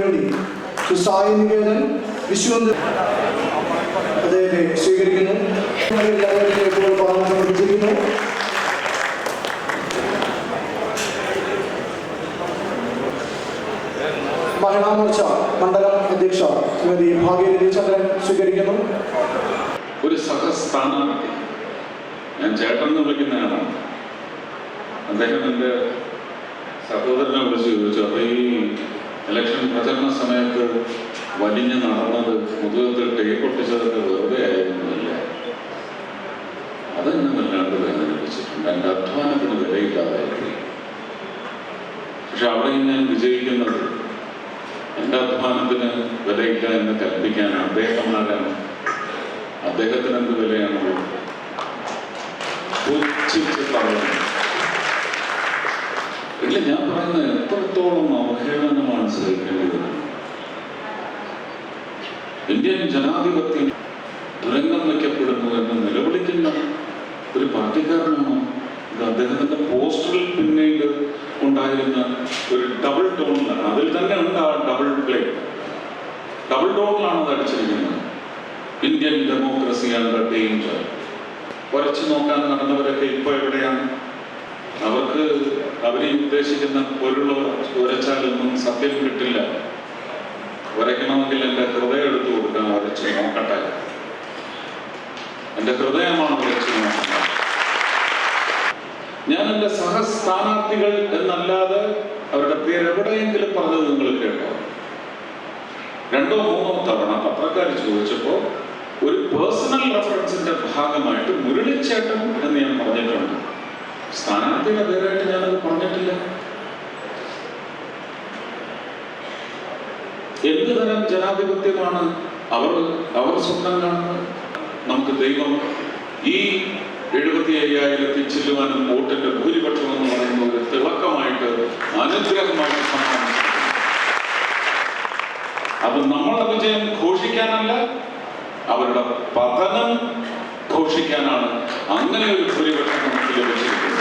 വേണ്ടി. സുസായ നിവേദൻ വിശ്വന്ത് അദ്ദേഹത്തെ സ്വീകരിക്കുന്നു. സ്വീകരിക്കുന്നു. ഒരു സഹസ്ഥാനാർത്ഥി ഞാൻ ചേട്ടൻ എന്ന് വിളിക്കുന്നയാളാണ് അദ്ദേഹം എന്റെ സഹോദരനെ വിളിച്ച് ചോദിച്ചു അപ്പോൾ ഈ ഇലക്ഷൻ പ്രചരണ സമയത്ത് വലിഞ്ഞ് നടന്നത് മുതുകത്തിൽ ടേപ്പ് പൊട്ടിച്ചതൊക്കെ വെറുതെ ആയിരുന്നില്ല. അതെന്നെ വല്ലാണ്ട് വേദനിപ്പിച്ചിട്ടുണ്ട്. എന്റെ അധ്വാനത്തിന് വിലയില്ലാതായിരുന്നു പക്ഷെ അവിടെ ഞാൻ വിജയിക്കുന്നത് എന്റെ അധ്വാനത്തിന് വിലയില്ല എന്ന് കൽപ്പിക്കാൻ അദ്ദേഹം ആരാണ് അദ്ദേഹത്തിന് എന്ത് കളയണം. ഇല്ല ഞാൻ പറയുന്നത് എത്രത്തോളം ഇന്ത്യൻ ജനാധിപത്യം തുരങ്കം വയ്ക്കപ്പെടുന്നു എന്ന് നിലവിളിക്കുന്ന ഒരു പാർട്ടിക്കാരനാണോ ഇത്. അദ്ദേഹത്തിന്റെ പോസ്റ്ററിൽ പിന്നീട് ഉണ്ടായിരുന്ന ഒരു ഡബിൾ ടോണിലാണ് അതിൽ തന്നെ ഉണ്ട് ആ ഡബിൾ പ്ലേ ഡബിൾ ടോണിലാണ് അത് അടിച്ചിരിക്കുന്നത്. ഇന്ത്യൻ ഡെമോക്രസി അണ്ടർ ഡേഞ്ചർ കുറച്ച് നോക്കാൻ നടന്നവരൊക്കെ ഇപ്പൊ എവിടെയാണ്? അവർക്ക് അവരെ ഉദ്ദേശിക്കുന്ന പോലുള്ള ഉരച്ചാലൊന്നും സത്യം കിട്ടില്ല. വരയ്ക്കണമെങ്കിൽ എന്റെ ഹൃദയം എടുത്തു കൊടുക്കാൻ വരച്ച് നോക്കട്ടെ. എന്റെ ഹൃദയമാണ് വരച്ച് നോക്കുന്നത്. ഞാൻ എന്റെ സഹസ്ഥാനാർത്ഥികൾ എന്നല്ലാതെ അവരുടെ പേരെവിടെയെങ്കിലും പറഞ്ഞത് നിങ്ങൾ കേട്ടോ. രണ്ടോ മൂന്നോ തവണ പത്രക്കാർ ചോദിച്ചപ്പോൾ ഒരു പേഴ്സണൽ റെഫറൻസിന്റെ ഭാഗമായിട്ട് മുരളിച്ചേട്ടൻ എന്ന് ഞാൻ പറഞ്ഞിട്ടുണ്ട്. സ്ഥാനാർത്ഥിയുടെ പേരായിട്ട് എന്ത് തരം ജനാധിപത്യമാണ് അവർ അവർ സ്വപ്നം കാണുന്നത്? നമുക്ക് ദൈവം ഈ എഴുപത്തി അയ്യായിരത്തി ചില്ലുവാനും വോട്ടിന്റെ ഭൂരിപക്ഷം എന്ന് പറയുന്ന ഒരു തിളക്കമായിട്ട് അനുഗ്രഹമായിട്ട് സമ്മാനിച്ചു അത് നമ്മളെ വിജയം ഘോഷിക്കാനല്ല അവരുടെ പതനം ഘോഷിക്കാനാണ്. അങ്ങനെ ഒരു ഭൂരിപക്ഷം നമുക്ക് ലഭിച്ചിരിക്കുന്നത്